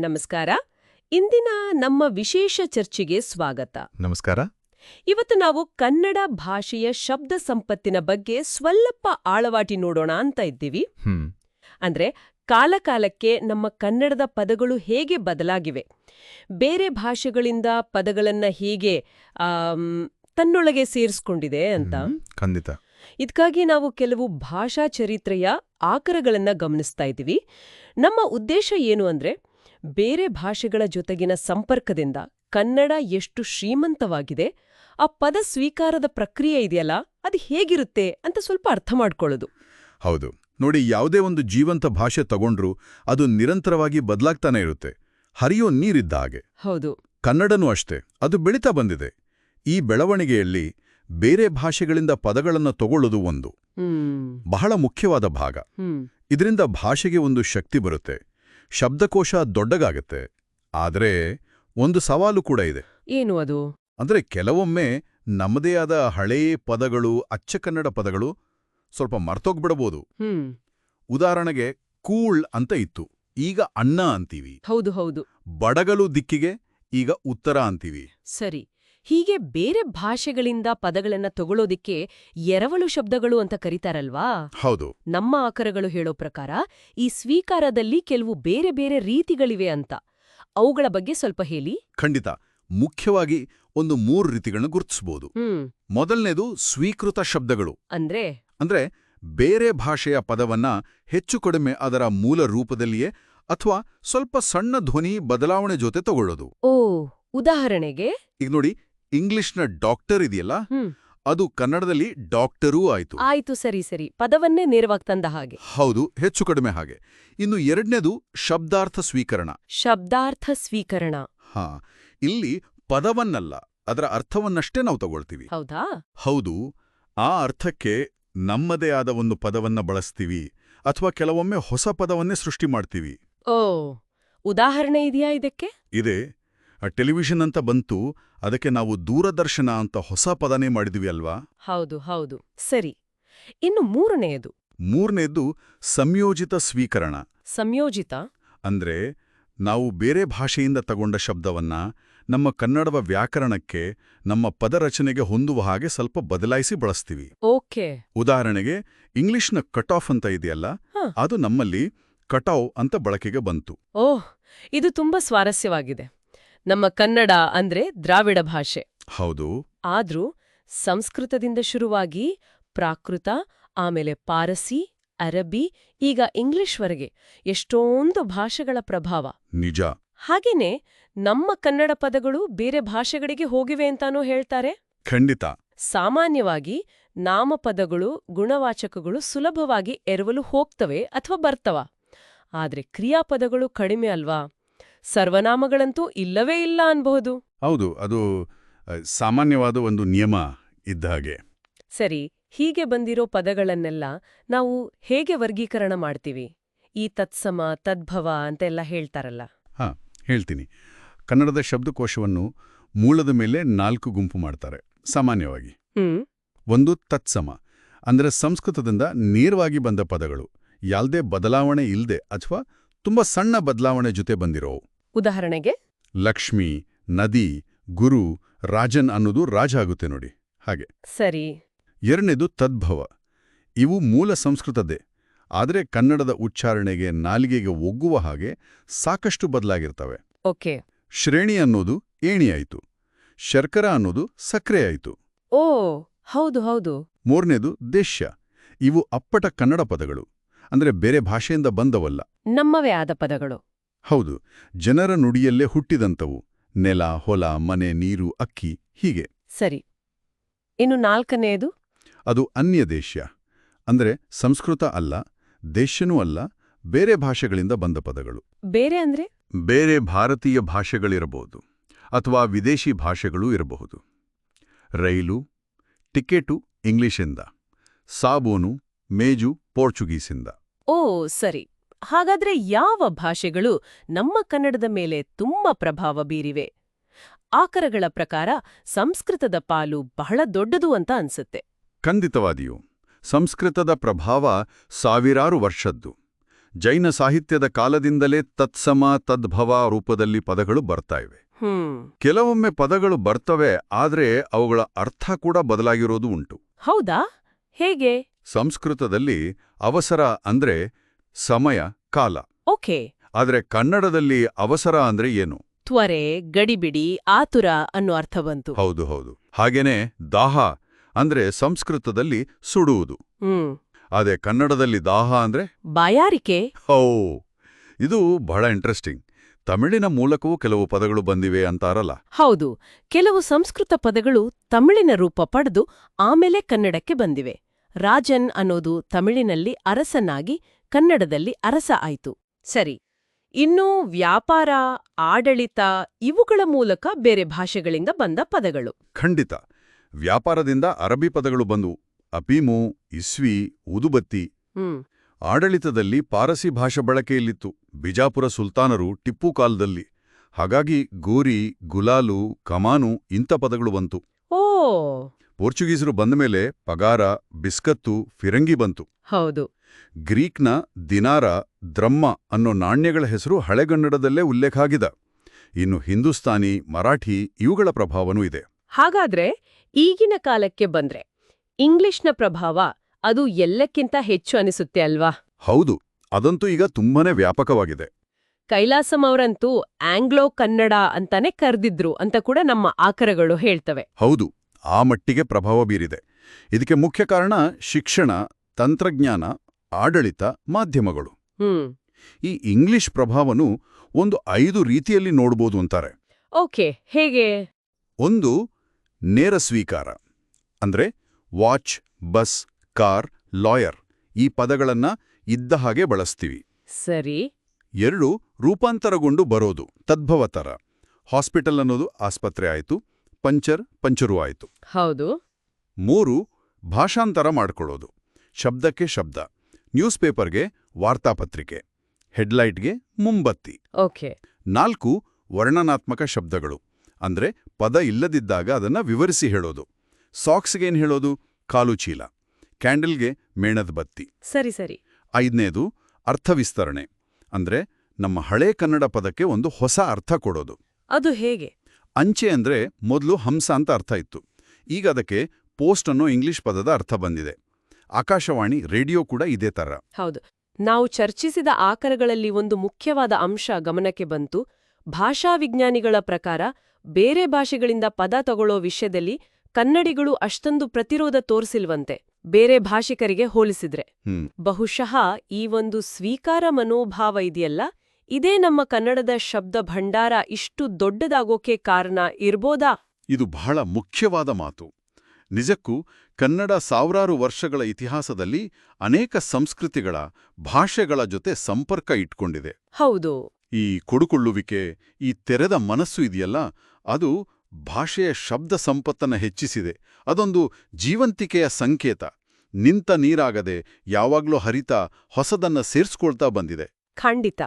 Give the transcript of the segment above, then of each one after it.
ನಮಸ್ಕಾರ. ಇಂದಿನ ನಮ್ಮ ವಿಶೇಷ ಚರ್ಚೆಗೆ ಸ್ವಾಗತ. ನಮಸ್ಕಾರ. ಇವತ್ತು ನಾವು ಕನ್ನಡ ಭಾಷೆಯ ಶಬ್ದ ಸಂಪತ್ತಿನ ಬಗ್ಗೆ ಸ್ವಲ್ಪ ಆಳವಾಟಿ ನೋಡೋಣ ಅಂತ ಇದ್ದೀವಿ. ಅಂದ್ರೆ ಕಾಲಕಾಲಕ್ಕೆ ನಮ್ಮ ಕನ್ನಡದ ಪದಗಳು ಹೇಗೆ ಬದಲಾಗಿವೆ. ಬೇರೆ ಭಾಷೆಗಳಿಂದ ಪದಗಳನ್ನ ಹೇಗೆ ತನ್ನೊಳಗೆ ಸೇರಿಸ್ಕೊಂಡಿದೆ ಅಂತ. ಖಂಡಿತ. ಇದಕ್ಕಾಗಿ ನಾವು ಕೆಲವು ಭಾಷಾ ಚರಿತ್ರೆಯ ಆಕರಗಳನ್ನ ಗಮನಿಸ್ತಾ ಇದ್ದೀವಿ. ನಮ್ಮ ಉದ್ದೇಶ ಏನು ಅಂದ್ರೆ ಬೇರೆ ಭಾಷೆಗಳ ಜೊತೆಗಿನ ಸಂಪರ್ಕದಿಂದ ಕನ್ನಡ ಎಷ್ಟು ಶ್ರೀಮಂತವಾಗಿದೆ ಆ ಪದ ಸ್ವೀಕಾರದ ಪ್ರಕ್ರಿಯೆ ಇದೆಯಲ್ಲ ಅದು ಹೇಗಿರುತ್ತೆ ಅಂತ ಸ್ವಲ್ಪ ಅರ್ಥ ಮಾಡ್ಕೊಳ್ಳೋದು. ಹೌದು. ನೋಡಿ ಯಾವುದೇ ಒಂದು ಜೀವಂತ ಭಾಷೆ ತಗೊಂಡ್ರು ಅದು ನಿರಂತರವಾಗಿ ಬದಲಾಗ್ತಾನೆ ಇರುತ್ತೆ. ಹರಿಯೋ ನೀರಿದ್ದ ಹಾಗೆ. ಹೌದು. ಕನ್ನಡನೂ ಅಷ್ಟೇ ಅದು ಬೆಳೀತಾ ಬಂದಿದೆ. ಈ ಬೆಳವಣಿಗೆಯಲ್ಲಿ ಬೇರೆ ಭಾಷೆಗಳಿಂದ ಪದಗಳನ್ನು ತಗೊಳ್ಳೋದು ಒಂದು. ಬಹಳ ಮುಖ್ಯವಾದ ಭಾಗ. ಇದರಿಂದ ಭಾಷೆಗೆ ಒಂದು ಶಕ್ತಿ ಬರುತ್ತೆ. ಶಬ್ದಕೋಶ ದೊಡ್ಡಗಾಗತ್ತೆ. ಆದರೆ ಒಂದು ಸವಾಲು ಕೂಡ ಇದೆ. ಏನು ಅದು? ಅಂದ್ರೆ ಕೆಲವೊಮ್ಮೆ ನಮ್ಮದೇ ಆದ ಹಳೆಯ ಪದಗಳು ಅಚ್ಚ ಕನ್ನಡ ಪದಗಳು ಸ್ವಲ್ಪ ಮರ್ತೋಗ್ಬಿಡಬಹುದು. ಹ್ಮ್. ಉದಾಹರಣೆಗೆ ಕೂಳ್ ಅಂತ ಇತ್ತು. ಈಗ ಅಣ್ಣ ಅಂತೀವಿ. ಹೌದು ಹೌದು. ಬಡಗಲು ದಿಕ್ಕಿಗೆ ಈಗ ಉತ್ತರ ಅಂತೀವಿ. ಸರಿ. ಹೀಗೆ ಬೇರೆ ಭಾಷೆಗಳಿಂದ ಪದಗಳನ್ನ ತಗೊಳ್ಳೋದಿಕ್ಕೆ ಎರವಲು ಶಬ್ದಗಳು ಅಂತ ಕರೀತಾರಲ್ವಾ? ಹೌದು. ನಮ್ಮ ಆಕರಗಳು ಹೇಳೋ ಪ್ರಕಾರ ಈ ಸ್ವೀಕಾರದಲ್ಲಿ ಕೆಲವು ಬೇರೆ ಬೇರೆ ರೀತಿಗಳಿವೆ ಅಂತ. ಅವುಗಳ ಬಗ್ಗೆ ಸ್ವಲ್ಪ ಹೇಳಿ. ಖಂಡಿತ. ಮುಖ್ಯವಾಗಿ ಒಂದು ಮೂರು ರೀತಿಗಳನ್ನು ಗುರುತಿಸಬಹುದು ಮೊದಲನೇದು ಸ್ವೀಕೃತ ಶಬ್ದಗಳು. ಅಂದ್ರೆ? ಅಂದ್ರೆ ಬೇರೆ ಭಾಷೆಯ ಪದವನ್ನ ಹೆಚ್ಚು ಕಡಿಮೆ ಅದರ ಮೂಲ ರೂಪದಲ್ಲಿಯೇ ಅಥವಾ ಸ್ವಲ್ಪ ಸಣ್ಣ ಧ್ವನಿ ಬದಲಾವಣೆ ಜೊತೆ ತಗೊಳ್ಳೋದು. ಓ ಉದಾಹರಣೆಗೆ? ಈಗ ನೋಡಿ ಇಂಗ್ಲಿಷ್ನ ಡಾಕ್ಟರ್ ಇದೆಯಲ್ಲ? ಅದು ಕನ್ನಡದಲ್ಲಿ ಡಾಕ್ಟರೂ ಆಯ್ತು. ಆಯ್ತು ಸರಿ ಸರಿ. ಪದವನ್ನೇ ನೇರವಾಗಿ ತಂದ ಹಾಗೆ. ಹೌದು ಹೆಚ್ಚು ಕಡಿಮೆ ಹಾಗೆ. ಇನ್ನು ಎರಡನೇದು ಶಬ್ದಾರ್ಥ ಸ್ವೀಕರಣ. ಶಬ್ದಾರ್ಥ ಸ್ವೀಕರಣ. ಹಾ ಇಲ್ಲಿ ಪದವನ್ನಲ್ಲ ಅದರ ಅರ್ಥವನ್ನಷ್ಟೇ ನಾವು ತಗೊಳ್ತೀವಿ. ಹೌದಾ? ಹೌದು ಆ ಅರ್ಥಕ್ಕೆ ನಮ್ಮದೇ ಆದ ಒಂದು ಪದವನ್ನ ಬಳಸ್ತೀವಿ ಅಥವಾ ಕೆಲವೊಮ್ಮೆ ಹೊಸ ಪದವನ್ನೇ ಸೃಷ್ಟಿ ಮಾಡ್ತೀವಿ. ಓ ಉದಾಹರಣೆ ಇದೆಯಾ ಇದಕ್ಕೆ? ಇದೆ. ಟೆಲಿವಿಷನ್ ಅಂತ ಬಂತು ಅದಕ್ಕೆ ನಾವು ದೂರದರ್ಶನ ಅಂತ ಹೊಸ ಪದನೇ ಮಾಡಿದ್ವಿ ಅಲ್ವಾ? ಹೌದು ಹೌದು. ಸರಿ. ಇನ್ನು ಮೂರನೆಯದು. ಮೂರನೆಯದು ಸಂಯೋಜಿತ ಸ್ವೀಕರಣ. ಸಂಯೋಜಿತ? ಅಂದ್ರೆ ನಾವು ಬೇರೆ ಭಾಷೆಯಿಂದ ತಗೊಂಡ ಶಬ್ದವನ್ನ ನಮ್ಮ ಕನ್ನಡವ ವ್ಯಾಕರಣಕ್ಕೆ ನಮ್ಮ ಪದರಚನೆಗೆ ಹೊಂದುವ ಹಾಗೆ ಸ್ವಲ್ಪ ಬದಲಾಯಿಸಿ ಬಳಸ್ತೀವಿ. ಓಕೆ. ಉದಾಹರಣೆಗೆ ಇಂಗ್ಲಿಷ್ನ ಕಟ್ ಆಫ್ ಅಂತ ಇದೆಯಲ್ಲ ಅದು ನಮ್ಮಲ್ಲಿ ಕಟಾವ್ ಅಂತ ಬಳಕೆಗೆ ಬಂತು. ಓಹ್ ಇದು ತುಂಬಾ ಸ್ವಾರಸ್ಯವಾಗಿದೆ. ನಮ್ಮ ಕನ್ನಡ ಅಂದ್ರೆ ದ್ರಾವಿಡ ಭಾಷೆ. ಹೌದು. ಆದ್ರೂ ಸಂಸ್ಕೃತದಿಂದ ಶುರುವಾಗಿ ಪ್ರಾಕೃತ ಆಮೇಲೆ ಪಾರಸಿ ಅರಬ್ಬಿ ಈಗ ಇಂಗ್ಲಿಷ್ವರೆಗೆ ಎಷ್ಟೊಂದು ಭಾಷೆಗಳ ಪ್ರಭಾವ. ನಿಜ. ಹಾಗೇನೆ ನಮ್ಮ ಕನ್ನಡ ಪದಗಳು ಬೇರೆ ಭಾಷೆಗಳಿಗೆ ಹೋಗಿವೆ ಅಂತಾನೂ ಹೇಳ್ತಾರೆ? ಖಂಡಿತ. ಸಾಮಾನ್ಯವಾಗಿ ನಾಮಪದಗಳು ಗುಣವಾಚಕಗಳು ಸುಲಭವಾಗಿ ಎರವಲು ಹೋಗ್ತವೆ ಅಥವಾ ಬರ್ತವ. ಆದ್ರೆ ಕ್ರಿಯಾಪದಗಳು ಕಡಿಮೆ ಅಲ್ವಾ? ಸರ್ವನಾಮಗಳಂತೂ ಇಲ್ಲವೇ ಇಲ್ಲ ಅನ್ಬಹುದು. ಹೌದು ಅದು ಸಾಮಾನ್ಯವಾದ ಒಂದು ನಿಯಮ ಇದ್ದ ಹಾಗೆ. ಸರಿ ಹೀಗೆ ಬಂದಿರೋ ಪದಗಳನ್ನೆಲ್ಲ ನಾವು ಹೇಗೆ ವರ್ಗೀಕರಣ ಮಾಡ್ತೀವಿ? ಈ ತತ್ಸಮ ತದ್ಭವ ಅಂತೆಲ್ಲ ಹೇಳ್ತಾರಲ್ಲ. ಹಾ ಹೇಳ್ತೀನಿ. ಕನ್ನಡದ ಶಬ್ದಕೋಶವನ್ನು ಮೂಲದ ಮೇಲೆ ನಾಲ್ಕು ಗುಂಪು ಮಾಡ್ತಾರೆ ಸಾಮಾನ್ಯವಾಗಿ. ಒಂದು ತತ್ಸಮ ಅಂದರೆ ಸಂಸ್ಕೃತದಿಂದ ನೇರವಾಗಿ ಬಂದ ಪದಗಳು. ಯಾವುದೇ ಬದಲಾವಣೆ ಇಲ್ಲದೆ ಅಥವಾ ತುಂಬಾ ಸಣ್ಣ ಬದಲಾವಣೆ ಜೊತೆ ಬಂದಿರೋವು. ಉದಾಹರಣೆಗೆ ಲಕ್ಷ್ಮಿ ನದಿ ಗುರು ರಾಜನ್ ಅನ್ನೋದು ರಾಜ ಆಗುತ್ತೆ ನೋಡಿ. ಹಾಗೆ. ಸರಿ. ಎರಡನೇದು ತದ್ಭವ. ಇವು ಮೂಲ ಸಂಸ್ಕೃತದ್ದೇ. ಆದರೆ ಕನ್ನಡದ ಉಚ್ಚಾರಣೆಗೆ ನಾಲಿಗೆಗೆ ಒಗ್ಗುವ ಹಾಗೆ ಸಾಕಷ್ಟು ಬದಲಾಗಿರ್ತವೆ. ಓಕೆ. ಶ್ರೇಣಿ ಅನ್ನೋದು ಏಣಿಯಾಯಿತು ಶರ್ಕರ ಅನ್ನೋದು ಸಕ್ರೆ ಆಯಿತು. ಓ ಹೌದು ಹೌದು. ಮೂರನೇದು ದೇಶ್ಯ. ಇವು ಅಪ್ಪಟ ಕನ್ನಡ ಪದಗಳು. ಅಂದ್ರೆ ಬೇರೆ ಭಾಷೆಯಿಂದ ಬಂದವಲ್ಲ. ನಮ್ಮವೇ ಆದ ಪದಗಳು. ಹೌದು ಜನರ ನುಡಿಯಲ್ಲೇ ಹುಟ್ಟಿದಂತವು ನೆಲ ಹೊಲ ಮನೆ ನೀರು ಅಕ್ಕಿ ಹೀಗೆ. ಸರಿ. ಇನ್ನು ನಾಲ್ಕನೆಯದು? ಅದು ಅನ್ಯ ದೇಶ. ಅಂದ್ರೆ ಸಂಸ್ಕೃತ ಅಲ್ಲ ದೇಶನೂ ಅಲ್ಲ ಬೇರೆ ಭಾಷೆಗಳಿಂದ ಬಂದ ಪದಗಳು. ಬೇರೆ ಅಂದ್ರೆ? ಬೇರೆ ಭಾರತೀಯ ಭಾಷೆಗಳಿರಬಹುದು ಅಥವಾ ವಿದೇಶಿ ಭಾಷೆಗಳೂ ಇರಬಹುದು. ರೈಲು ಟಿಕೆಟು ಇಂಗ್ಲಿಷಿಂದ ಸಾಬೂನು ಮೇಜು ಪೋರ್ಚುಗೀಸಿಂದ. ಓ ಸರಿ. ಹಾಗಾದ್ರೆ ಯಾವ ಭಾಷೆಗಳು ನಮ್ಮ ಕನ್ನಡದ ಮೇಲೆ ತುಂಬಾ ಪ್ರಭಾವ ಬೀರಿವೆ? ಆಕರಗಳ ಪ್ರಕಾರ ಸಂಸ್ಕೃತದ ಪಾಲು ಬಹಳ ದೊಡ್ಡದು ಅಂತ ಅನ್ಸುತ್ತೆ. ಖಂಡಿತವಾದಿಯು. ಸಂಸ್ಕೃತದ ಪ್ರಭಾವ ಸಾವಿರಾರು ವರ್ಷದ್ದು. ಜೈನ ಸಾಹಿತ್ಯದ ಕಾಲದಿಂದಲೇ ತತ್ಸಮ ತದ್ಭವ ರೂಪದಲ್ಲಿ ಪದಗಳು ಬರ್ತಾ ಇವೆ. ಕೆಲವೊಮ್ಮೆ ಪದಗಳು ಬರ್ತವೆ ಆದ್ರೆ ಅವುಗಳ ಅರ್ಥ ಕೂಡ ಬದಲಾಗಿರೋದು ಉಂಟು. ಹೌದಾ? ಹೇಗೆ? ಸಂಸ್ಕೃತದಲ್ಲಿ ಅವಸರ ಅಂದ್ರೆ ಸಮಯ ಕಾಲ. ಓಕೆ. ಆದ್ರೆ ಕನ್ನಡದಲ್ಲಿ ಅವಸರ ಅಂದ್ರೆ ಏನು? ತ್ವರೆ ಗಡಿಬಿಡಿ ಆತುರ ಅನ್ನೋ ಅರ್ಥ ಬಂತು. ಹೌದು ಹೌದು. ಹಾಗೇನೆ ದಾಹ ಅಂದ್ರೆ ಸಂಸ್ಕೃತದಲ್ಲಿ ಸುಡುವುದು. ಹ್ಮ್. ಅದೇ ಕನ್ನಡದಲ್ಲಿ ದಾಹ ಅಂದ್ರೆ? ಬಾಯಾರಿಕೆ. ಹೋ. ಇದು ಬಹಳ ಇಂಟ್ರೆಸ್ಟಿಂಗ್ ತಮಿಳಿನ ಮೂಲಕವೂ ಕೆಲವು ಪದಗಳು ಬಂದಿವೆ ಅಂತಾರಲ್ಲ. ಹೌದು. ಕೆಲವು ಸಂಸ್ಕೃತ ಪದಗಳು ತಮಿಳಿನ ರೂಪ ಪಡೆದು ಆಮೇಲೆ ಕನ್ನಡಕ್ಕೆ ಬಂದಿವೆ. ರಾಜನ್ ಅನ್ನೋದು ತಮಿಳಿನಲ್ಲಿ ಅರಸನಾಗಿ ಕನ್ನಡದಲ್ಲಿ ಅರಸ ಆಯಿತು. ಸರಿ ಇನ್ನು ವ್ಯಾಪಾರ ಆಡಳಿತ ಇವುಗಳ ಮೂಲಕ ಬೇರೆ ಭಾಷೆಗಳಿಂದ ಬಂದ ಪದಗಳು. ಖಂಡಿತ. ವ್ಯಾಪಾರದಿಂದ ಅರಬಿ ಪದಗಳು ಬಂದು ಅಪೀಮು ಇಸ್ವಿ ಉದುಬತ್ತಿ. ಆಡಳಿತದಲ್ಲಿ ಪಾರಸಿ ಭಾಷೆ ಬಳಕೆಯಲ್ಲಿತ್ತು. ಬಿಜಾಪುರ ಸುಲ್ತಾನರು ಟಿಪ್ಪು ಕಾಲದಲ್ಲಿ. ಹಾಗಾಗಿ ಗೋರಿ ಗುಲಾಲು ಕಮಾನು ಇಂಥ ಪದಗಳು ಬಂತು. ಓ! ಪೋರ್ಚುಗೀಸರು ಬಂದ ಮೇಲೆ ಪಗಾರ ಬಿಸ್ಕತ್ತು ಫಿರಂಗಿ ಬಂತು. ಹೌದು. ಗ್ರೀಕ್ನ ದಿನಾರ ದ್ರಮ್ಮ ಅನ್ನೋ ನಾಣ್ಯಗಳ ಹೆಸರು ಹಳೆಗನ್ನಡದಲ್ಲೇ ಉಲ್ಲೇಖ ಆಗಿದೆ. ಇನ್ನು ಹಿಂದೂಸ್ತಾನಿ ಮರಾಠಿ ಇವುಗಳ ಪ್ರಭಾವನೂ ಇದೆ. ಹಾಗಾದ್ರೆ ಈಗಿನ ಕಾಲಕ್ಕೆ ಬಂದ್ರೆ ಇಂಗ್ಲಿಷ್ನ ಪ್ರಭಾವ ಅದು ಎಲ್ಲಕ್ಕಿಂತ ಹೆಚ್ಚು ಅನಿಸುತ್ತೆ ಅಲ್ವಾ? ಹೌದು ಅದಂತೂ ಈಗ ತುಂಬಾನೇ ವ್ಯಾಪಕವಾಗಿದೆ. ಕೈಲಾಸಂ ಅವರಂತೂ ಆಂಗ್ಲೋ ಕನ್ನಡ ಅಂತಾನೆ ಕರೆದಿದ್ರು ಅಂತ ಕೂಡ ನಮ್ಮ ಆಕರಗಳು ಹೇಳ್ತವೆ. ಹೌದು ಆ ಮಟ್ಟಿಗೆ ಪ್ರಭಾವ ಬೀರಿದೆ. ಇದಕ್ಕೆ ಮುಖ್ಯ ಕಾರಣ ಶಿಕ್ಷಣ ತಂತ್ರಜ್ಞಾನ ಆಡಳಿತ ಮಾಧ್ಯಮಗಳು. ಈ ಇಂಗ್ಲಿಷ್ ಪ್ರಭಾವನು ಒಂದು ಐದು ರೀತಿಯಲ್ಲಿ ನೋಡ್ಬೋದು ಅಂತಾರೆ. ಓಕೆ ಹೇಗೆ? ಒಂದು ನೇರ ಸ್ವೀಕಾರ ಅಂದ್ರೆ ವಾಚ್ ಬಸ್ ಕಾರ್ ಲಾಯರ್ ಈ ಪದಗಳನ್ನ ಇದ್ದ ಹಾಗೆ ಬಳಸ್ತೀವಿ. ಸರಿ. ಎರಡು ರೂಪಾಂತರಗೊಂಡು ಬರೋದು ತದ್ಭವತರ. ಹಾಸ್ಪಿಟಲ್ ಅನ್ನೋದು ಆಸ್ಪತ್ರೆ ಆಯಿತು ಪಂಚರ್ ಪಂಚರು ಆಯಿತು. ಹೌದು. ಮೂರು ಭಾಷಾಂತರ ಮಾಡ್ಕೊಳ್ಳೋದು ಶಬ್ದಕ್ಕೆ ಶಬ್ದ. ನ್ಯೂಸ್ ಪೇಪರ್ಗೆ ವಾರ್ತಾಪತ್ರಿಕೆ ಹೆಡ್ಲೈಟ್ಗೆ ಮುಂಬತ್ತಿ. ಓಕೆ. ನಾಲ್ಕು ವರ್ಣನಾತ್ಮಕ ಶಬ್ದಗಳು ಅಂದ್ರೆ ಪದ ಇಲ್ಲದಿದ್ದಾಗ ಅದನ್ನ ವಿವರಿಸಿ ಹೇಳೋದು. ಸಾಕ್ಸ್ಗೇನ್ ಹೇಳೋದು? ಕಾಲು ಚೀಲ ಕ್ಯಾಂಡಲ್ಗೆ ಮೇಣದ ಬತ್ತಿ. ಸರಿ ಸರಿ. ಐದನೇದು ಅರ್ಥವಿಸ್ತರಣೆ ಅಂದ್ರೆ ನಮ್ಮ ಹಳೆ ಕನ್ನಡ ಪದಕ್ಕೆ ಒಂದು ಹೊಸ ಅರ್ಥ ಕೊಡೋದು. ಅದು ಹೇಗೆ? ಅಂಚೆ ಅಂದ್ರೆ ಮೊದಲು ಹಂಸ ಅಂತ ಅರ್ಥ ಇತ್ತು. ಈಗ ಅದಕ್ಕೆ ಪೋಸ್ಟ್ ಅನ್ನೋ ಇಂಗ್ಲಿಷ್ ಪದದ ಅರ್ಥ ಬಂದಿದೆ. ಆಕಾಶವಾಣಿ ರೇಡಿಯೋ ಕೂಡ ಇದೇ ತರ. ಹೌದು. ನಾವು ಚರ್ಚಿಸಿದ ಆಕರಗಳಲ್ಲಿ ಒಂದು ಮುಖ್ಯವಾದ ಅಂಶ ಗಮನಕ್ಕೆ ಬಂತು. ಭಾಷಾ ವಿಜ್ಞಾನಿಗಳ ಪ್ರಕಾರ ಬೇರೆ ಭಾಷೆಗಳಿಂದ ಪದ ತಗೊಳ್ಳೋ ವಿಷಯದಲ್ಲಿ ಕನ್ನಡಿಗಳು ಅಷ್ಟೊಂದು ಪ್ರತಿರೋಧ ತೋರಿಸಿಲ್ವಂತೆ ಬೇರೆ ಭಾಷಿಕರಿಗೆ ಹೋಲಿಸಿದ್ರೆ. ಬಹುಶಃ ಈ ಒಂದು ಸ್ವೀಕಾರ ಮನೋಭಾವ ಇದೆಯಲ್ಲ? ಇದೇ ನಮ್ಮ ಕನ್ನಡದ ಶಬ್ದ ಭಂಡಾರ ಇಷ್ಟು ದೊಡ್ಡದಾಗೋಕೆ ಕಾರಣ ಇರ್ಬೋದಾ? ಇದು ಬಹಳ ಮುಖ್ಯವಾದ ಮಾತು. ನಿಜಕ್ಕೂ ಕನ್ನಡ ಸಾವಿರಾರು ವರ್ಷಗಳ ಇತಿಹಾಸದಲ್ಲಿ ಅನೇಕ ಸಂಸ್ಕೃತಿಗಳ ಭಾಷೆಗಳ ಜೊತೆ ಸಂಪರ್ಕ ಇಟ್ಕೊಂಡಿದೆ. ಹೌದು. ಈ ಕೊಡುಕೊಳ್ಳುವಿಕೆ ಈ ತೆರೆದ ಮನಸ್ಸು ಇದೆಯಲ್ಲ ಅದು ಭಾಷೆಯ ಶಬ್ದ ಸಂಪತ್ತನ್ನ ಹೆಚ್ಚಿಸಿದೆ. ಅದೊಂದು ಜೀವಂತಿಕೆಯ ಸಂಕೇತ. ನಿಂತ ನೀರಾಗದೆ ಯಾವಾಗ್ಲೂ ಹರಿತಾ ಹೊಸದನ್ನ ಸೇರ್ಸ್ಕೊಳ್ತಾ ಬಂದಿದೆ. ಖಂಡಿತ.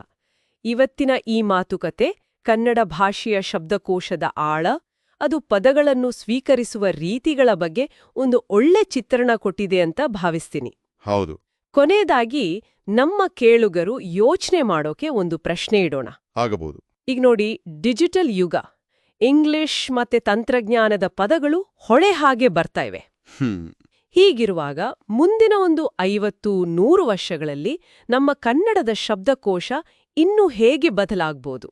ಇವತ್ತಿನ ಈ ಮಾತುಕತೆ ಕನ್ನಡ ಭಾಷೆಯ ಶಬ್ದಕೋಶದ ಆಳ ಅದು ಪದಗಳನ್ನು ಸ್ವೀಕರಿಸುವ ರೀತಿಗಳ ಬಗ್ಗೆ ಒಂದು ಒಳ್ಳೆ ಚಿತ್ರಣ ಕೊಟ್ಟಿದೆ ಅಂತ ಭಾವಿಸ್ತೀನಿ. ಹೌದು. ಕೊನೆಯದಾಗಿ ನಮ್ಮ ಕೇಳುಗರು ಯೋಚನೆ ಮಾಡೋಕೆ ಒಂದು ಪ್ರಶ್ನೆ ಇಡೋಣ. ಆಗಬಹುದು. ಈಗ ನೋಡಿ ಡಿಜಿಟಲ್ ಯುಗ. ಇಂಗ್ಲಿಷ್ ಮತ್ತೆ ತಂತ್ರಜ್ಞಾನದ ಪದಗಳು ಹೊಳೆ ಹಾಗೆ ಬರ್ತಾ ಇವೆ. ಹೀಗಿರುವಾಗ ಮುಂದಿನ ಒಂದು ಐವತ್ತು ನೂರು ವರ್ಷಗಳಲ್ಲಿ ನಮ್ಮ ಕನ್ನಡದ ಶಬ್ದಕೋಶ ಇನ್ನೂ ಹೇಗೆ ಬದಲಾಗ್ಬೋದು?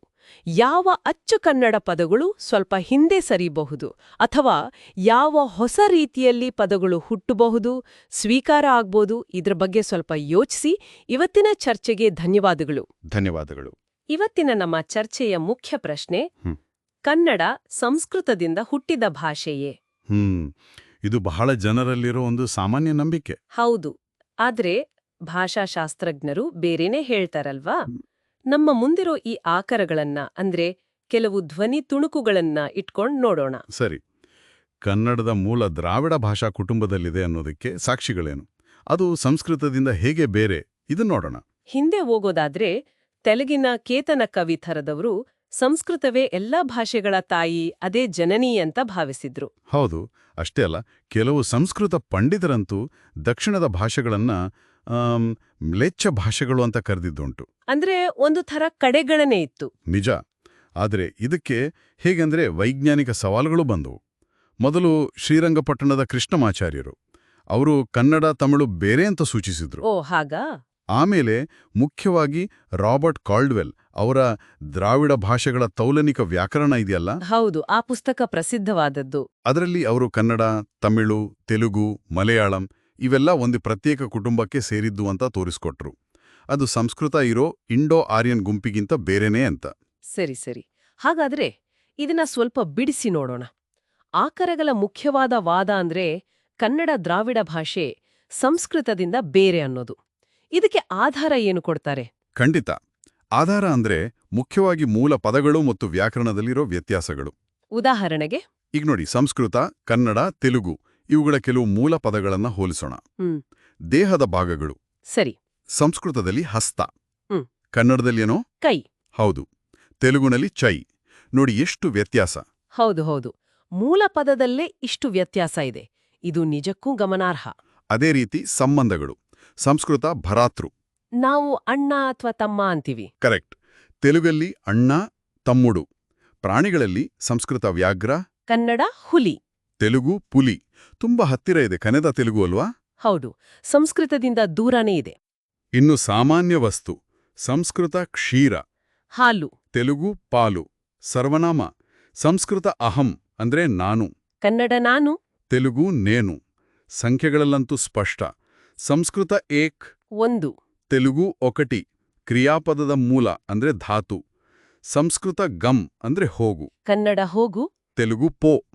ಯಾವ ಅಚ್ಚು ಕನ್ನಡ ಪದಗಳು ಸ್ವಲ್ಪ ಹಿಂದೆ ಸರಿಬಹುದು ಅಥವಾ ಯಾವ ಹೊಸ ರೀತಿಯಲ್ಲಿ ಪದಗಳು ಹುಟ್ಟಬಹುದು ಸ್ವೀಕಾರ ಆಗ್ಬೋದು ಇದ್ರ ಬಗ್ಗೆ ಸ್ವಲ್ಪ ಯೋಚಿಸಿ. ಇವತ್ತಿನ ಚರ್ಚೆಗೆ ಧನ್ಯವಾದಗಳು. ಧನ್ಯವಾದಗಳು. ಇವತ್ತಿನ ನಮ್ಮ ಚರ್ಚೆಯ ಮುಖ್ಯ ಪ್ರಶ್ನೆ. ಕನ್ನಡ ಸಂಸ್ಕೃತದಿಂದ ಹುಟ್ಟಿದ ಭಾಷೆಯೇ? ಹ್ಮ್. ಇದು ಬಹಳ ಜನರಲ್ಲಿರೋ ಒಂದು ಸಾಮಾನ್ಯ ನಂಬಿಕೆ. ಹೌದು. ಆದ್ರೆ ಭಾಷಾಶಾಸ್ತ್ರಜ್ಞರು ಬೇರೆನೇ ಹೇಳ್ತಾರಲ್ವಾ? ನಮ್ಮ ಮುಂದಿರೋ ಈ ಆಕರಗಳನ್ನ ಅಂದ್ರೆ ಕೆಲವು ಧ್ವನಿ ತುಣುಕುಗಳನ್ನ ಇಟ್ಕೊಂಡು ನೋಡೋಣ. ಸರಿ. ಕನ್ನಡದ ಮೂಲ ದ್ರಾವಿಡ ಭಾಷಾ ಕುಟುಂಬದಲ್ಲಿದೆ ಅನ್ನೋದಕ್ಕೆ ಸಾಕ್ಷಿಗಳೇನು? ಅದು ಸಂಸ್ಕೃತದಿಂದ ಹೇಗೆ ಬೇರೆ? ಇದನ್ನ ನೋಡೋಣ. ಹಿಂದೆ ಹೋಗೋದಾದ್ರೆ ತೆಲುಗಿನ ಕೇತನ ಕವಿ ಥರದವರು ಸಂಸ್ಕೃತವೇ ಎಲ್ಲಾ ಭಾಷೆಗಳ ತಾಯಿ ಅದೇ ಜನನಿ ಅಂತ ಭಾವಿಸಿದ್ರು. ಹೌದು. ಅಷ್ಟೇ ಅಲ್ಲ ಕೆಲವು ಸಂಸ್ಕೃತ ಪಂಡಿತರಂತೂ ದಕ್ಷಿಣದ ಭಾಷೆಗಳನ್ನ ಮ್ಲೇಚ್ಛ ಭಾಷೆಗಳು ಅಂತ ಕರೆದಿದ್ದುಂಟು. ಅಂದ್ರೆ ಒಂದು ಥರ ಕಡೆಗಣನೆ ಇತ್ತು. ನಿಜ. ಆದರೆ ಇದಕ್ಕೆ ಹೇಗೆಂದ್ರೆ ವೈಜ್ಞಾನಿಕ ಸವಾಲುಗಳು ಬಂದವು. ಮೊದಲು ಶ್ರೀರಂಗಪಟ್ಟಣದ ಕೃಷ್ಣಮಾಚಾರ್ಯರು ಅವರು ಕನ್ನಡ ತಮಿಳು ಬೇರೆ ಅಂತ ಸೂಚಿಸಿದ್ರು. ಓ ಹಾಗಾ? ಆಮೇಲೆ ಮುಖ್ಯವಾಗಿ ರಾಬರ್ಟ್ ಕಾಲ್ಡ್ವೆಲ್ ಅವರ ದ್ರಾವಿಡ ಭಾಷೆಗಳ ತೌಲನಿಕ ವ್ಯಾಕರಣ ಇದೆಯಲ್ಲ? ಹೌದು ಆ ಪುಸ್ತಕ ಪ್ರಸಿದ್ಧವಾದದ್ದು. ಅದರಲ್ಲಿ ಅವರು ಕನ್ನಡ ತಮಿಳು ತೆಲುಗು ಮಲಯಾಳಂ ಇವೆಲ್ಲ ಒಂದು ಪ್ರತ್ಯೇಕ ಕುಟುಂಬಕ್ಕೆ ಸೇರಿದ್ದು ಅಂತ ತೋರಿಸ್ಕೊಟ್ರು. ಅದು ಸಂಸ್ಕೃತ ಇರೋ ಇಂಡೋ ಆರ್ಯನ್ ಗುಂಪಿಗಿಂತ ಬೇರೆನೇ ಅಂತ. ಸರಿ ಸರಿ. ಹಾಗಾದ್ರೆ ಇದನ್ನ ಸ್ವಲ್ಪ ಬಿಡಿಸಿ ನೋಡೋಣ. ಆಕರಗಳ ಮುಖ್ಯವಾದ ವಾದ ಅಂದ್ರೆ ಕನ್ನಡ ದ್ರಾವಿಡ ಭಾಷೆ ಸಂಸ್ಕೃತದಿಂದ ಬೇರೆ ಅನ್ನೋದು. ಇದಕ್ಕೆ ಆಧಾರ ಏನು ಕೊಡ್ತಾರೆ? ಖಂಡಿತ. ಆಧಾರ ಅಂದ್ರೆ ಮುಖ್ಯವಾಗಿ ಮೂಲ ಪದಗಳು ಮತ್ತು ವ್ಯಾಕರಣದಲ್ಲಿರೋ ವ್ಯತ್ಯಾಸಗಳು. ಉದಾಹರಣೆಗೆ? ಈಗ ನೋಡಿ ಸಂಸ್ಕೃತ ಕನ್ನಡ ತೆಲುಗು ಇವುಗಳ ಕೆಲವು ಮೂಲ ಪದಗಳನ್ನ ಹೋಲಿಸೋಣ. ದೇಹದ ಭಾಗಗಳು. ಸರಿ. ಸಂಸ್ಕೃತದಲ್ಲಿ ಹಸ್ತ. ಕನ್ನಡದಲ್ಲಿ ಏನೋ ಕೈ. ಹೌದು. ತೆಲುಗುನಲ್ಲಿ ಚೈ. ನೋಡಿ ಎಷ್ಟು ವ್ಯತ್ಯಾಸ. ಹೌದು ಹೌದು. ಮೂಲ ಪದದಲ್ಲೇ ಇಷ್ಟು ವ್ಯತ್ಯಾಸ ಇದೆ. ಇದು ನಿಜಕ್ಕೂ ಗಮನಾರ್ಹ. ಅದೇ ರೀತಿ ಸಂಬಂಧಗಳು. ಸಂಸ್ಕೃತ ಭರಾತೃ. ನಾವು ಅಣ್ಣ ಅಥವಾ ತಮ್ಮ ಅಂತೀವಿ. ಕರೆಕ್ಟ್. ತೆಲುಗಲ್ಲಿ ಅಣ್ಣ ತಮ್ಮುಡು. ಪ್ರಾಣಿಗಳಲ್ಲಿ ಸಂಸ್ಕೃತ ವ್ಯಾಘ್ರ. ಕನ್ನಡ ಹುಲಿ. ತೆಲುಗು ಪುಲಿ. ತುಂಬಾ ಹತ್ತಿರ ಇದೆ. ಕನ್ನಡ ತೆಲುಗು ಅಲ್ವಾ? ಹೌದು. ಸಂಸ್ಕೃತದಿಂದ ದೂರನೇ ಇದೆ. ಇನ್ನು ಸಾಮಾನ್ಯ ವಸ್ತು ಸಂಸ್ಕೃತ ಕ್ಷೀರ. ಹಾಲು. ತೆಲುಗು ಪಾಲು. ಸರ್ವನಾಮ. ಸಂಸ್ಕೃತ ಅಹಂ ಅಂದ್ರೆ ನಾನು. ಕನ್ನಡ ನಾನು. ತೆಲುಗು ನೇನು. ಸಂಖ್ಯೆಗಳಲ್ಲಂತೂ ಸ್ಪಷ್ಟ. ಸಂಸ್ಕೃತ ಏಕ್. ಒಂದು. ತೆಲುಗು ಒಕಟಿ. ಕ್ರಿಯಾಪದದ ಮೂಲ ಅಂದ್ರೆ ಧಾತು. ಸಂಸ್ಕೃತ ಗಮ್ ಅಂದ್ರೆ ಹೋಗು. ಕನ್ನಡ ಹೋಗು. ತೆಲುಗು ಪೋ.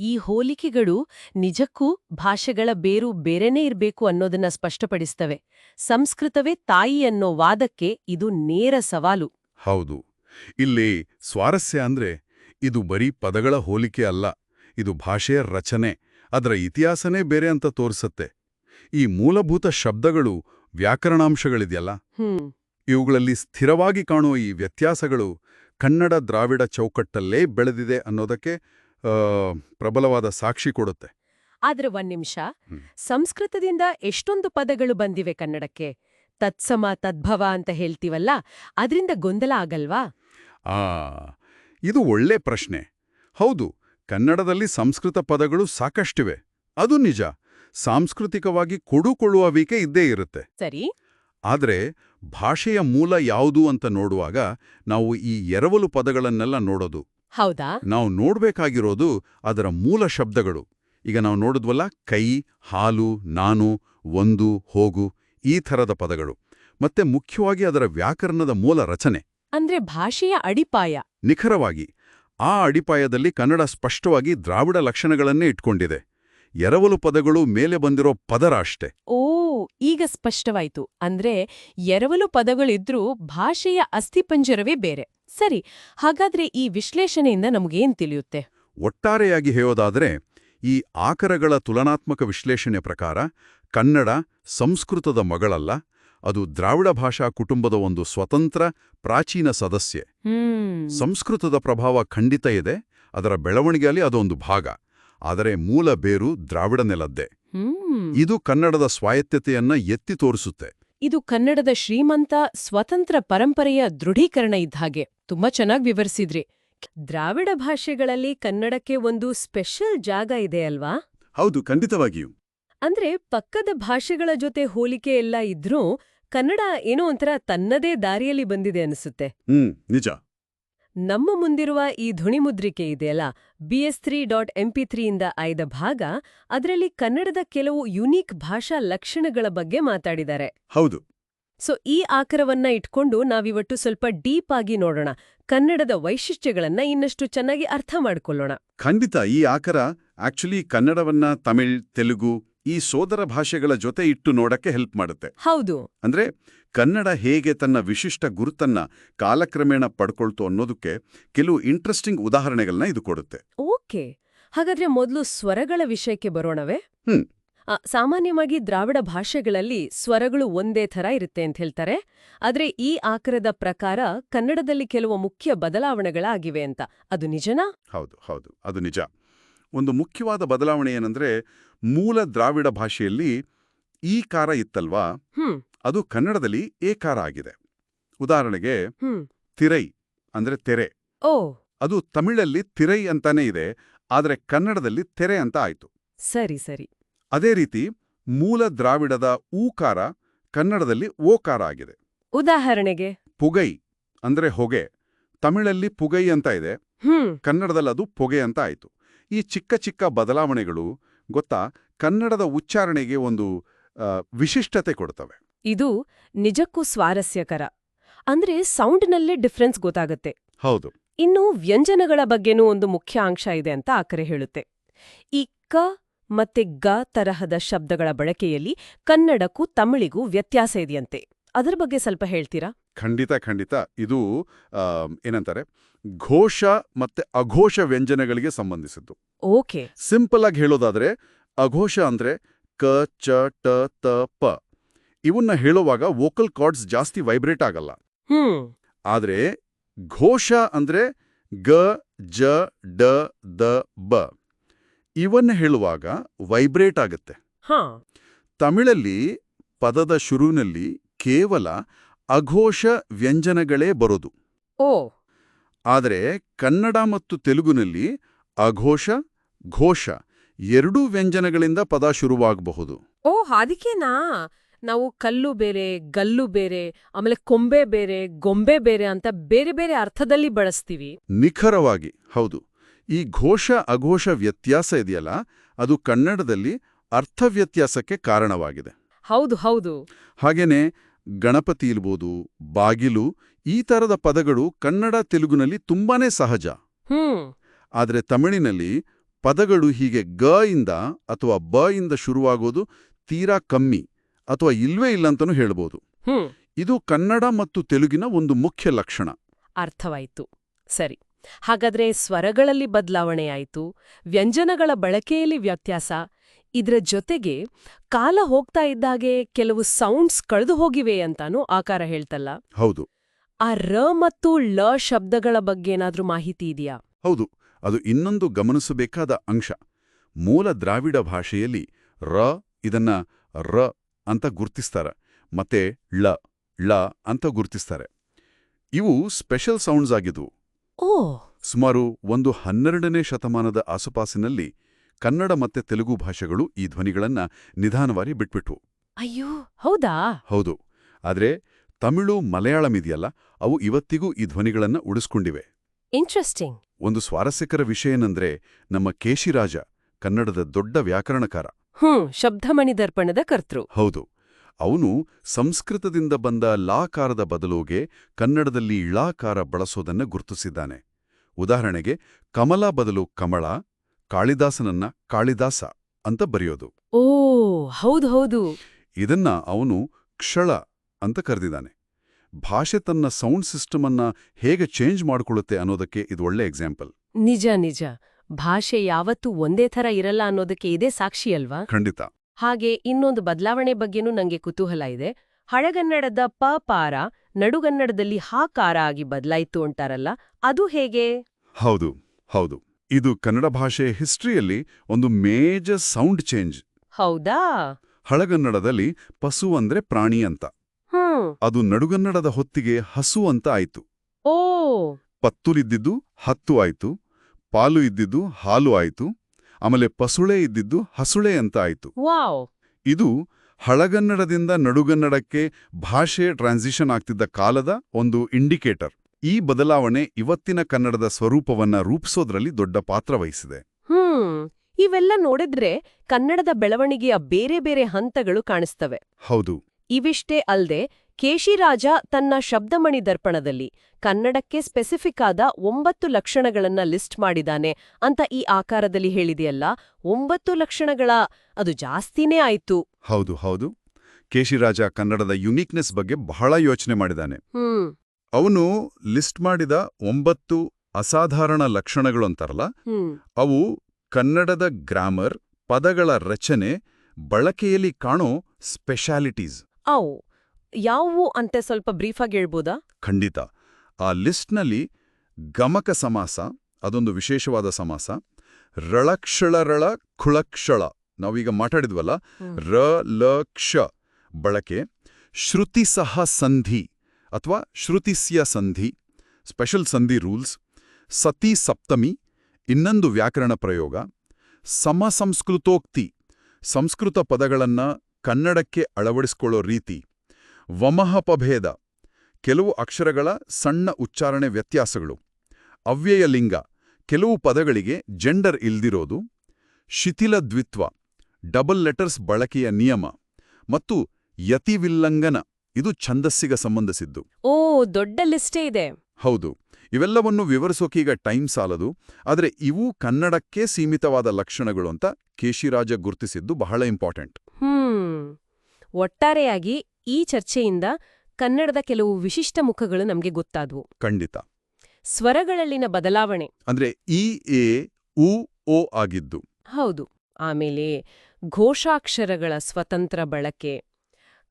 ಈ ಹೋಲಿಕೆಗಳು ನಿಜಕ್ಕೂ ಭಾಷೆಗಳ ಬೇರು ಬೇರೆನೇ ಇರಬೇಕು ಅನ್ನೋದನ್ನ ಸ್ಪಷ್ಟಪಡಿಸ್ತವೆ. ಸಂಸ್ಕೃತವೇ ತಾಯಿ ಅನ್ನೋ ವಾದಕ್ಕೆ ಇದು ನೇರ ಸವಾಲು. ಹೌದು. ಇಲ್ಲಿ ಸ್ವಾರಸ್ಯ ಅಂದ್ರೆ ಇದು ಬರೀ ಪದಗಳ ಹೋಲಿಕೆ ಅಲ್ಲ ಇದು ಭಾಷೆಯ ರಚನೆ ಅದರ ಇತಿಹಾಸನೇ ಬೇರೆ ಅಂತ ತೋರಿಸತ್ತೆ. ಈ ಮೂಲಭೂತ ಶಬ್ದಗಳು ವ್ಯಾಕರಣಾಂಶಗಳಿದೆಯಲ್ಲ? ಇವುಗಳಲ್ಲಿ ಸ್ಥಿರವಾಗಿ ಕಾಣುವ ಈ ವ್ಯತ್ಯಾಸಗಳು ಕನ್ನಡ ದ್ರಾವಿಡ ಚೌಕಟ್ಟಲ್ಲೇ ಬೆಳೆದಿದೆ ಅನ್ನೋದಕ್ಕೆ ಪ್ರಬಲವಾದ ಸಾಕ್ಷಿ ಕೊಡುತ್ತೆ. ಆದ್ರೆ ಒಂದ್ ನಿಮಿಷ. ಸಂಸ್ಕೃತದಿಂದ ಎಷ್ಟೊಂದು ಪದಗಳು ಬಂದಿವೆ ಕನ್ನಡಕ್ಕೆ. ತತ್ಸಮ ತದ್ಭವ ಅಂತ ಹೇಳ್ತೀವಲ್ಲ ಅದರಿಂದ ಗೊಂದಲ ಆಗಲ್ವಾ? ಆ ಇದು ಒಳ್ಳೆ ಪ್ರಶ್ನೆ. ಹೌದು ಕನ್ನಡದಲ್ಲಿ ಸಂಸ್ಕೃತ ಪದಗಳು ಸಾಕಷ್ಟಿವೆ. ಅದು ನಿಜ. ಸಾಂಸ್ಕೃತಿಕವಾಗಿ ಕೊಡುಕೊಳ್ಳುವಿಕೆ ಇದ್ದೇ ಇರುತ್ತೆ. ಸರಿ. ಆದರೆ ಭಾಷೆಯ ಮೂಲ ಯಾವುದು ಅಂತ ನೋಡುವಾಗ ನಾವು ಈ ಎರವಲು ಪದಗಳನ್ನೆಲ್ಲ ನೋಡೋದು ಹೌದಾ? ನಾವು ನೋಡ್ಬೇಕಾಗಿರೋದು ಅದರ ಮೂಲ ಶಬ್ದಗಳು. ಈಗ ನಾವು ನೋಡಿದ್ವಲ್ಲ ಕೈ ಹಾಲು ನಾನು ಒಂದು ಹೋಗು ಈ ಥರದ ಪದಗಳು. ಮತ್ತೆ ಮುಖ್ಯವಾಗಿ ಅದರ ವ್ಯಾಕರಣದ ಮೂಲ ರಚನೆ. ಅಂದ್ರೆ ಭಾಷೆಯ ಅಡಿಪಾಯ. ನಿಖರವಾಗಿ ಆ ಅಡಿಪಾಯದಲ್ಲಿ ಕನ್ನಡ ಸ್ಪಷ್ಟವಾಗಿ ದ್ರಾವಿಡ ಲಕ್ಷಣಗಳನ್ನೇ ಇಟ್ಕೊಂಡಿದೆ. ಎರವಲು ಪದಗಳು ಮೇಲೆ ಬಂದಿರೋ ಪದರ ಅಷ್ಟೆ. ಓ ಈಗ ಸ್ಪಷ್ಟವಾಯಿತು. ಅಂದ್ರೆ ಎರವಲು ಪದಗಳಿದ್ರೂ ಭಾಷೆಯ ಅಸ್ಥಿಪಂಜರವೇ ಬೇರೆ. ಸರಿ ಹಾಗಾದ್ರೆ ಈ ವಿಶ್ಲೇಷಣೆಯಿಂದ ನಮಗೇನ್ ತಿಳಿಯುತ್ತೆ? ಒಟ್ಟಾರೆಯಾಗಿ ಹೇಳೋದಾದ್ರೆ ಈ ಆಕರಗಳ ತುಲನಾತ್ಮಕ ವಿಶ್ಲೇಷಣೆ ಪ್ರಕಾರ ಕನ್ನಡ ಸಂಸ್ಕೃತದ ಮಗಳಲ್ಲ ಅದು ದ್ರಾವಿಡ ಭಾಷಾ ಕುಟುಂಬದ ಒಂದು ಸ್ವತಂತ್ರ ಪ್ರಾಚೀನ ಸದಸ್ಯೆ. ಸಂಸ್ಕೃತದ ಪ್ರಭಾವ ಖಂಡಿತ ಇದೆ ಅದರ ಬೆಳವಣಿಗೆಯಲ್ಲಿ ಅದೊಂದು ಭಾಗ. ಆದರೆ ಮೂಲ ಬೇರು ದ್ರಾವಿಡ ನೆಲದ್ದೇ. ಇದು ಕನ್ನಡದ ಸ್ವಾಯತ್ತತೆಯನ್ನ ಎತ್ತಿ ತೋರಿಸುತ್ತೆ. ಇದು ಕನ್ನಡದ ಶ್ರೀಮಂತ ಸ್ವತಂತ್ರ ಪರಂಪರೆಯ ದೃಢೀಕರಣ ಇದ್ದ ಹಾಗೆ. ತುಂಬಾ ಚೆನ್ನಾಗಿ ವಿವರಿಸಿದ್ರಿ. ದ್ರಾವಿಡ ಭಾಷೆಗಳಲ್ಲಿ ಕನ್ನಡಕ್ಕೆ ಒಂದು ಸ್ಪೆಷಲ್ ಜಾಗ ಇದೆ ಅಲ್ವಾ? ಹೌದು ಖಂಡಿತವಾಗಿಯೂ. ಅಂದ್ರೆ ಪಕ್ಕದ ಭಾಷೆಗಳ ಜೊತೆ ಹೋಲಿಕೆ ಎಲ್ಲ ಇದ್ರೂ ಕನ್ನಡ ಏನೋ ಒಂಥರ ತನ್ನದೇ ದಾರಿಯಲ್ಲಿ ಬಂದಿದೆ ಅನಿಸುತ್ತೆ. ಹ್ಮ್ ನಿಜ. ನಮ್ಮ ಮುಂದಿರುವ ಈ ಧ್ವನಿಮುದ್ರಿಕೆ ಇದೆಯಲ್ಲ? B S three dot M P ತ್ರೀಯಿಂದ ಆಯ್ದ ಭಾಗ ಅದರಲ್ಲಿ ಕನ್ನಡದ ಕೆಲವು ಯುನೀಕ್ ಭಾಷಾ ಲಕ್ಷಣಗಳ ಬಗ್ಗೆ ಮಾತಾಡಿದ್ದಾರೆ. ಹೌದು. ಸೊ ಈ ಆಕರವನ್ನ ಇಟ್ಕೊಂಡು ನಾವಿವಟ್ಟು ಸ್ವಲ್ಪ ಡೀಪ್ ಆಗಿ ನೋಡೋಣ. ಕನ್ನಡದ ವೈಶಿಷ್ಟ್ಯಗಳನ್ನ ಇನ್ನಷ್ಟು ಚೆನ್ನಾಗಿ ಅರ್ಥ ಮಾಡಿಕೊಳ್ಳೋಣ. ಖಂಡಿತ ಈ ಆಕರ ಆಕ್ಚುಲಿ ಕನ್ನಡವನ್ನ ತಮಿಳ್ ತೆಲುಗು ಈ ಸೋದರ ಭಾಷೆಗಳ ಜೊತೆ ಇಟ್ಟು ನೋಡಕ್ಕೆ ಹೆಲ್ಪ್ ಮಾಡುತ್ತೆ. ಹೌದು. ಅಂದ್ರೆ ಕನ್ನಡ ಹೇಗೆ ತನ್ನ ವಿಶಿಷ್ಟ ಗುರುತನ್ನ ಕಾಲಕ್ರಮೇಣ ಪಡ್ಕೊಳ್ತು ಅನ್ನೋದಕ್ಕೆ ಕೆಲವು ಇಂಟ್ರೆಸ್ಟಿಂಗ್ ಉದಾಹರಣೆಗಳನ್ನ ಇದು ಕೊಡುತ್ತೆ. ಓಕೆ. ಹಾಗಾದ್ರೆ ಮೊದಲು ಸ್ವರಗಳ ವಿಷಯಕ್ಕೆ ಬರೋಣವೇ? ಹ್ಮ್. ಸಾಮಾನ್ಯವಾಗಿ ದ್ರಾವಿಡ ಭಾಷೆಗಳಲ್ಲಿ ಸ್ವರಗಳು ಒಂದೇ ಥರ ಇರುತ್ತೆ ಅಂತ ಹೇಳ್ತಾರೆ. ಆದ್ರೆ ಈ ಆಕರದ ಪ್ರಕಾರ ಕನ್ನಡದಲ್ಲಿ ಕೆಲವು ಮುಖ್ಯ ಬದಲಾವಣೆಗಳಾಗಿವೆ ಅಂತ. ಅದು ನಿಜನಾ? ಹೌದು ಹೌದು. ಅದು ನಿಜ. ಒಂದು ಮುಖ್ಯವಾದ ಬದಲಾವಣೆ ಏನಂದ್ರೆ ಮೂಲ ದ್ರಾವಿಡ ಭಾಷೆಯಲ್ಲಿ ಈ ಕಾರ ಇತ್ತಲ್ವಾ? ಅದು ಕನ್ನಡದಲ್ಲಿ ಏಕಾರ ಆಗಿದೆ. ಉದಾಹರಣೆಗೆ ತಿರೈ ಅಂದ್ರೆ ತೆರೆ. ಓ. ಅದು ತಮಿಳಲ್ಲಿ ತಿರೈ ಅಂತಾನೆ ಇದೆ ಆದರೆ ಕನ್ನಡದಲ್ಲಿ ತೆರೆ ಅಂತ ಆಯ್ತು. ಸರಿ ಸರಿ. ಅದೇ ರೀತಿ ಮೂಲ ದ್ರಾವಿಡದ ಊಕಾರ ಕನ್ನಡದಲ್ಲಿ ಓಕಾರ ಆಗಿದೆ. ಉದಾಹರಣೆಗೆ? ಪುಗೈ ಅಂದ್ರೆ ಹೊಗೆ. ತಮಿಳಲ್ಲಿ ಪುಗೈ ಅಂತ ಇದೆ. ಕನ್ನಡದಲ್ಲಿ ಅದು ಪೊಗೆ ಅಂತ ಆಯಿತು. ಈ ಚಿಕ್ಕ ಚಿಕ್ಕ ಬದಲಾವಣೆಗಳು ಗೊತ್ತಾ ಕನ್ನಡದ ಉಚ್ಚಾರಣೆಗೆ ಒಂದು ವಿಶಿಷ್ಟತೆ ಕೊಡ್ತವೆ. ಇದು ನಿಜಕ್ಕೂ ಸ್ವಾರಸ್ಯಕರ. ಅಂದ್ರೆ ಸೌಂಡ್ನಲ್ಲೇ ಡಿಫ್ರೆನ್ಸ್ ಗೊತ್ತಾಗುತ್ತೆ. ಹೌದು. ಇನ್ನು ವ್ಯಂಜನಗಳ ಬಗ್ಗೆನೂ ಒಂದು ಮುಖ್ಯ ಅಂಶ ಇದೆ ಅಂತ ಆಕರೆ ಹೇಳುತ್ತೆ. ಈ ಕ ಮತ್ತೆ ಗ ತರಹದ ಶಬ್ದಗಳ ಬಳಕೆಯಲ್ಲಿ ಕನ್ನಡಕ್ಕೂ ತಮಿಳಿಗೂ ವ್ಯತ್ಯಾಸ ಇದೆಯಂತೆ. ಅದರ ಬಗ್ಗೆ ಸ್ವಲ್ಪ ಹೇಳ್ತೀರಾ? ಖಂಡಿತ ಖಂಡಿತ ಇದು ಏನಂತಾರೆ ಘೋಷ ಮತ್ತೆ ಅಘೋಷ ವ್ಯಂಜನಗಳಿಗೆ ಸಂಬಂಧಿಸಿದ್ದು. ಓಕೆ. ಸಿಂಪಲ್ ಆಗಿ ಹೇಳೋದಾದ್ರೆ ಅಘೋಷ ಅಂದ್ರೆ ಕ ಚ ಟ ತ ಪ. ಇವನ್ನ ಹೇಳುವಾಗ ವೋಕಲ್ ಕಾರ್ಡ್ಸ್ ಜಾಸ್ತಿ ವೈಬ್ರೇಟ್ ಆಗಲ್ಲ. ಆದ್ರೆ ಘೋಷ ಅಂದ್ರೆ ಗ ಜ ಡ ದ ಬ. ಇವನ್ನ ಹೇಳುವಾಗ ವೈಬ್ರೇಟ್ ಆಗುತ್ತೆ. ತಮಿಳಲ್ಲಿ ಪದದ ಶುರುವಿನಲ್ಲಿ ಕೇವಲ ಅಘೋಷ ವ್ಯಂಜನಗಳೇ ಬರೋದು. ಓ. ಆದರೆ ಕನ್ನಡ ಮತ್ತು ತೆಲುಗುನಲ್ಲಿ ಅಘೋಷ ಘೋಷ ಎರಡೂ ವ್ಯಂಜನಗಳಿಂದ ಪದ ಶುರುವಾಗಬಹುದು. ಓ ಅದಕ್ಕೇನಾ ನಾವು ಕಲ್ಲು ಬೇರೆ ಗಲ್ಲು ಬೇರೆ ಆಮೇಲೆ ಕೊಂಬೆ ಬೇರೆ ಗೊಂಬೆ ಬೇರೆ ಅಂತ ಬೇರೆ ಬೇರೆ ಅರ್ಥದಲ್ಲಿ ಬಳಸ್ತೀವಿ. ನಿಖರವಾಗಿ ಹೌದು. ಈ ಘೋಷ ಅಘೋಷ ವ್ಯತ್ಯಾಸ ಇದೆಯಲ್ಲ ಅದು ಕನ್ನಡದಲ್ಲಿ ಅರ್ಥ ವ್ಯತ್ಯಾಸಕ್ಕೆ ಕಾರಣವಾಗಿದೆ. ಹೌದು ಹೌದು. ಹಾಗೇನೆ ಗಣಪತಿ ಇರ್ಬೋದು ಬಾಗಿಲು ಈ ಥರದ ಪದಗಳು ಕನ್ನಡ ತೆಲುಗುನಲ್ಲಿ ತುಂಬಾನೇ ಸಹಜ. ಹ್ಮ್. ಆದರೆ ತಮಿಳಿನಲ್ಲಿ ಪದಗಳು ಹೀಗೆ ಗ ಇಂದ ಅಥವಾ ಬ ಇಂದ ಶುರುವಾಗೋದು ತೀರಾ ಕಮ್ಮಿ ಅಥವಾ ಇಲ್ವೇ ಇಲ್ಲಂತನೂ ಹೇಳ್ಬೋದು. ಇದು ಕನ್ನಡ ಮತ್ತು ತೆಲುಗಿನ ಒಂದು ಮುಖ್ಯ ಲಕ್ಷಣ. ಅರ್ಥವಾಯಿತು. ಸರಿ. ಹಾಗಾದ್ರೆ ಸ್ವರಗಳಲ್ಲಿ ಬದಲಾವಣೆಯಾಯಿತು ವ್ಯಂಜನಗಳ ಬಳಕೆಯಲ್ಲಿ ವ್ಯತ್ಯಾಸ ಇದ್ರ ಜೊತೆಗೆ ಕಾಲ ಹೋಗ್ತಾ ಇದ್ದಾಗೆ ಕೆಲವು ಸೌಂಡ್ಸ್ ಕಳೆದು ಹೋಗಿವೆ ಅಂತಾನೂ ಆಕಾರ ಹೇಳ್ತಲ್ಲ. ಹೌದು. ಆ ರ ಮತ್ತು ಳ ಶಬ್ದಗಳ ಬಗ್ಗೆ ಏನಾದ್ರೂ ಮಾಹಿತಿ ಇದೆಯಾ? ಹೌದು ಅದು ಇನ್ನೊಂದು ಗಮನಿಸಬೇಕಾದ ಅಂಶ. ಮೂಲ ದ್ರಾವಿಡ ಭಾಷೆಯಲ್ಲಿ ರ ಇದನ್ನ ರ ಅಂತ ಗುರ್ತಿಸ್ತಾರೆ ಮತ್ತೆ ಳ ಳ ಅಂತ ಗುರ್ತಿಸ್ತಾರೆ. ಇವು ಸ್ಪೆಷಲ್ ಸೌಂಡ್ಸ್ ಆಗಿದ್ವು ಓ! ಸುಮಾರು ಒಂದು ಹನ್ನೆರಡನೇ ಶತಮಾನದ ಆಸುಪಾಸಿನಲ್ಲಿ ಕನ್ನಡ ಮತ್ತೆ ತೆಲುಗು ಭಾಷೆಗಳು ಈ ಧ್ವನಿಗಳನ್ನ ನಿಧಾನವಾಗಿ ಬಿಟ್ಬಿಟ್ವು. ಅಯ್ಯೋ ಹೌದಾ? ಹೌದು. ಆದ್ರೆ ತಮಿಳು ಮಲಯಾಳಂ ಇದೆಯಲ್ಲ ಅವು ಇವತ್ತಿಗೂ ಈ ಧ್ವನಿಗಳನ್ನ ಉಳಿಸ್ಕೊಂಡಿವೆ. ಇಂಟ್ರೆಸ್ಟಿಂಗ್ ಒಂದು ಸ್ವಾರಸ್ಯಕರ ವಿಷಯ ಏನಂದ್ರೆ ನಮ್ಮ ಕೇಶಿರಾಜ ಕನ್ನಡದ ದೊಡ್ಡ ವ್ಯಾಕರಣಕಾರ. ಹ್ಮ್ ಶಬ್ದಮಣಿ ದರ್ಪಣದ ಕರ್ತೃ. ಹೌದು. ಅವನು ಸಂಸ್ಕೃತದಿಂದ ಬಂದ ಲಾಕಾರದ ಬದಲುಗೆ ಕನ್ನಡದಲ್ಲಿ ಳಾಕಾರ ಬಳಸೋದನ್ನ ಗುರುತಿಸಿದ್ದಾನೆ. ಉದಾಹರಣೆಗೆ ಕಮಲ ಬದಲು ಕಮಳ ಕಾಳಿದಾಸನನ್ನ ಕಾಳಿದಾಸ ಅಂತ ಬರೆಯೋದು. ಓ ಹೌದು ಹೌದು. ಇದನ್ನ ಅವನು ಕ್ಷಳ ಅಂತ ಕರೆದಿದ್ದಾನೆ. ಭಾಷೆ ತನ್ನ ಸೌಂಡ್ ಸಿಸ್ಟಮ್ ಅನ್ನ ಹೇಗೆ ಚೇಂಜ್ ಮಾಡಿಕೊಳ್ಳುತ್ತೆ ಅನ್ನೋದಕ್ಕೆ ಇದು ಒಳ್ಳೆ ಎಕ್ಸಾಂಪಲ್. ನಿಜ ನಿಜ. ಭಾಷೆ ಯಾವತ್ತೂ ಒಂದೇ ಥರ ಇರಲ್ಲ ಅನ್ನೋದಕ್ಕೆ ಇದೇ ಸಾಕ್ಷಿ ಅಲ್ವಾ? ಖಂಡಿತ. ಹಾಗೆ ಇನ್ನೊಂದು ಬದಲಾವಣೆ ಬಗ್ಗೆನೂ ನಂಗೆ ಕುತೂಹಲ ಇದೆ. ಹಳಗನ್ನಡದ ಪ ಪಾರ ನಡುಗನ್ನಡದಲ್ಲಿ ಹಾಕಾರ ಆಗಿ ಬದಲಾಯಿತು ಅಂತಾರಲ್ಲ ಅದು ಹೇಗೆ? ಹೌದು ಹೌದು. ಇದು ಕನ್ನಡ ಭಾಷೆ ಹಿಸ್ಟ್ರಿಯಲ್ಲಿ ಒಂದು ಮೇಜರ್ ಸೌಂಡ್ ಚೇಂಜ್. ಹೌದಾ? ಹಳಗನ್ನಡದಲ್ಲಿ ಪಸು ಅಂದ್ರೆ ಪ್ರಾಣಿ ಅಂತ. ಅದು ನಡುಗನ್ನಡದ ಹೊತ್ತಿಗೆ ಹಸು ಅಂತ ಆಯ್ತು. ಓ. ಪತ್ತುಲಿದ್ದಿದ್ದು ಹತ್ತು ಆಯ್ತು ಪಾಲು ಇದ್ದಿದ್ದು ಹಾಲು ಆಯ್ತು ಆಮೇಲೆ ಪಸುಳೆ ಇದ್ದಿದ್ದು ಹಸುಳೆ ಅಂತ ಆಯ್ತು. ಇದು ಹಳಗನ್ನಡದಿಂದ ನಡುಗನ್ನಡಕ್ಕೆ ಭಾಷೆ ಟ್ರಾನ್ಸಿಷನ್ ಆಗ್ತಿದ್ದ ಕಾಲದ ಒಂದು ಇಂಡಿಕೇಟರ್. ಈ ಬದಲಾವಣೆ ಇವತ್ತಿನ ಕನ್ನಡದ ಸ್ವರೂಪವನ್ನ ರೂಪಿಸೋದ್ರಲ್ಲಿ ದೊಡ್ಡ ಪಾತ್ರ ವಹಿಸಿದೆ. ಹ್ಮ್ ಇವೆಲ್ಲ ನೋಡಿದ್ರೆ ಕನ್ನಡದ ಬೆಳವಣಿಗೆಯ ಬೇರೆ ಬೇರೆ ಹಂತಗಳು ಕಾಣಿಸ್ತವೆ. ಹೌದು. ಇವಿಷ್ಟೇ ಅಲ್ಲದೆ ಕೇಶಿರಾಜ ತನ್ನ ಶಬ್ದಮಣಿ ದರ್ಪಣದಲ್ಲಿ ಕನ್ನಡಕ್ಕೆ ಸ್ಪೆಸಿಫಿಕ್ ಆದ ಒಂಬತ್ತು ಲಕ್ಷಣಗಳನ್ನ ಲಿಸ್ಟ್ ಮಾಡಿದಾನೆ ಅಂತ ಈ ಆಕಾರದಲ್ಲಿ ಹೇಳಿದೆಯಲ್ಲ ಒಂಬತ್ತು ಲಕ್ಷಣಗಳ ಅದು ಜಾಸ್ತಿನೇ ಆಯ್ತು. ಹೌದು ಹೌದು. ಕೇಶಿರಾಜ ಕನ್ನಡದ ಯುನೀಕ್ನೆಸ್ ಬಗ್ಗೆ ಬಹಳ ಯೋಚನೆ ಮಾಡಿದಾನೆ. ಹ್ಮ್. ಅವನು ಲಿಸ್ಟ್ ಮಾಡಿದ ಒಂಬತ್ತು ಅಸಾಧಾರಣ ಲಕ್ಷಣಗಳು ಅಂತಾರಲ್ಲ ಅವು ಕನ್ನಡದ ಗ್ರಾಮರ್ ಪದಗಳ ರಚನೆ ಬಳಕೆಯಲ್ಲಿ ಕಾಣೋ ಸ್ಪೆಷಾಲಿಟೀಸ್. ಅವು ಯಾವುವು ಅಂತ ಸ್ವಲ್ಪ ಬ್ರೀಫಾಗಿ ಹೇಳ್ಬೋದಾ? ಖಂಡಿತ. ಆ ಲಿಸ್ಟ್ನಲ್ಲಿ ಗಮಕ ಸಮಾಸ ಅದೊಂದು ವಿಶೇಷವಾದ ಸಮಾಸ ರಳಕ್ಷಳರಳ ಖುಳಕ್ಷಳ ನಾವೀಗ ಮಾತಾಡಿದ್ವಲ್ಲ? ರ ಲ ಕ್ಷ ಬಳಕೆ ಶ್ರುತಿ ಸಹ ಸಂಧಿ. ಅಥವಾ ಶ್ರುತಿಸ್ಯ ಸಂಧಿ ಸ್ಪೆಷಲ್ ಸಂಧಿ ರೂಲ್ಸ್ ಸತಿ ಸಪ್ತಮಿ, ಇನ್ನೊಂದು ವ್ಯಾಕರಣ ಪ್ರಯೋಗ, ಸಮಸಂಸ್ಕೃತೋಕ್ತಿ, ಸಂಸ್ಕೃತ ಪದಗಳನ್ನು ಕನ್ನಡಕ್ಕೆ ಅಳವಡಿಸಿಕೊಳ್ಳೋ ರೀತಿ, ವಮಹಪಭೇದ, ಕೆಲವು ಅಕ್ಷರಗಳ ಸಣ್ಣ ಉಚ್ಚಾರಣೆ ವ್ಯತ್ಯಾಸಗಳು ಅವ್ಯಯ ಲಿಂಗ ಕೆಲವು ಪದಗಳಿಗೆ ಜೆಂಡರ್ ಇಲ್ದಿರೋದು, ಶಿಥಿಲ ದ್ವಿತ್ವ ಡಬಲ್ ಲೆಟರ್ಸ್ ಬಳಕೆಯ ನಿಯಮ, ಮತ್ತು ಯತಿವಿಲ್ಲಂಘನ. ಇದು ಛಂದಸ್ಸಿಗೆ ಸಂಬಂಧಿಸಿದ್ದು. ಓ ದೊಡ್ಡ ಲಿಸ್ಟೇ ಇದೆ. ಹೌದು ಇವೆಲ್ಲವನ್ನು ವಿವರಿಸೋಕೀಗ ಟೈಮ್ ಸಾಲದು ಆದರೆ ಇವು ಕನ್ನಡಕ್ಕೆ ಸೀಮಿತವಾದ ಲಕ್ಷಣಗಳು ಅಂತ ಕೇಶಿರಾಜ ಗುರುತಿಸಿದ್ದು ಬಹಳ ಇಂಪಾರ್ಟೆಂಟ್. ಹ್ಮ್ ಒಟ್ಟಾರೆಯಾಗಿ ಈ ಚರ್ಚೆಯಿಂದ ಕನ್ನಡದ ಕೆಲವು ವಿಶಿಷ್ಟ ಮುಖಗಳು ನಮಗೆ ಗೊತ್ತಾದವು. ಖಂಡಿತ. ಸ್ವರಗಳಲ್ಲಿನ ಬದಲಾವಣೆ. ಅಂದ್ರೆ ಇ ಎ ಉ ಓ ಆಗಿದ್ದು. ಹೌದು ಆಮೇಲೆ ಘೋಷಾಕ್ಷರಗಳ ಸ್ವತಂತ್ರ ಬಳಕೆ.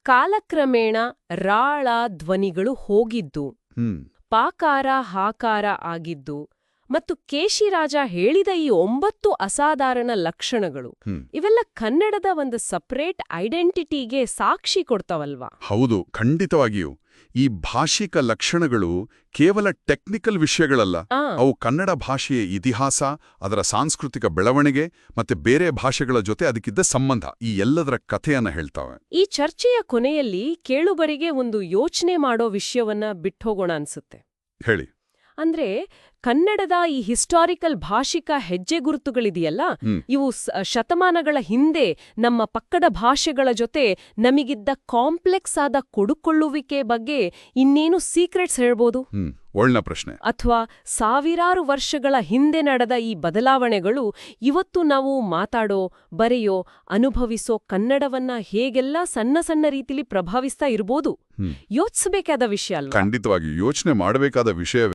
ಕಾಲಕ್ರಮೇಣ ರಾಳ ಧ್ವನಿಗಳು ಹೋಗಿದ್ದು. ಪಾಕಾರ ಹಾಕಾರ ಆಗಿದ್ದು ಮತ್ತು ಕೇಶಿರಾಜ ಹೇಳಿದ ಈ ಒಂಬತ್ತು ಅಸಾಧಾರಣ ಲಕ್ಷಣಗಳು ಇವೆಲ್ಲ ಕನ್ನಡದ ಒಂದು ಸಪರೇಟ್ ಐಡೆಂಟಿಟಿಗೆ ಸಾಕ್ಷಿ ಕೊಡ್ತಾವಲ್ವಾ? ಹೌದು ಖಂಡಿತವಾಗಿಯೂ. ಈ ಭಾಷಿಕ ಲಕ್ಷಣಗಳು ಕೇವಲ ಟೆಕ್ನಿಕಲ್ ವಿಷಯಗಳಲ್ಲ. ಅವು ಕನ್ನಡ ಭಾಷೆಯ ಇತಿಹಾಸ ಅದರ ಸಾಂಸ್ಕೃತಿಕ ಬೆಳವಣಿಗೆ ಮತ್ತೆ ಬೇರೆ ಭಾಷೆಗಳ ಜೊತೆ ಅದಕ್ಕಿದ್ದ ಸಂಬಂಧ. ಈ ಎಲ್ಲದರ ಕಥೆಯನ್ನ ಹೇಳ್ತಾವೆ. ಈ ಚರ್ಚೆಯ ಕೊನೆಯಲ್ಲಿ ಕೇಳುಬರಿಗೆ ಒಂದು ಯೋಚನೆ ಮಾಡೋ ವಿಷಯವನ್ನ ಬಿಟ್ಟೋಗೋಣ ಅನ್ಸುತ್ತೆ. ಹೇಳಿ. ಅಂದ್ರೆ ಕನ್ನಡದ ಈ ಹಿಸ್ಟಾರಿಕಲ್ ಭಾಷಿಕ ಹೆಜ್ಜೆ ಗುರುತುಗಳಿದೆಯಲ್ಲ. ಇವು ಶತಮಾನಗಳ ಹಿಂದೆ ನಮ್ಮ ಪಕ್ಕದ ಭಾಷೆಗಳ ಜೊತೆ ನಮಗಿದ್ದ ಕಾಂಪ್ಲೆಕ್ಸ್ ಆದ ಕೊಡುಕೊಳ್ಳುವಿಕೆ ಬಗ್ಗೆ ಇನ್ನೇನು ಸೀಕ್ರೆಟ್ಸ್ ಹೇಳ್ಬೋದು ಒಳ್ಳ ಪ್ರಶ್ನೆ ಅಥವಾ ಸಾವಿರಾರು ವರ್ಷಗಳ ಹಿಂದೆ ನಡೆದ ಈ ಬದಲಾವಣೆಗಳು ಇವತ್ತು ನಾವು ಮಾತಾಡೋ ಬರೆಯೋ ಅನುಭವಿಸೋ ಕನ್ನಡವನ್ನ ಹೇಗೆಲ್ಲ ಸಣ್ಣ ಸಣ್ಣ ರೀತಿಲಿ ಪ್ರಭಾವಿಸ್ತಾ ಇರ್ಬೋದು. ಯೋಚಿಸಬೇಕಾದ ವಿಷಯ ಅಲ್ಲ ಖಂಡಿತವಾಗಿ ಯೋಚನೆ ಮಾಡಬೇಕಾದ ವಿಷಯ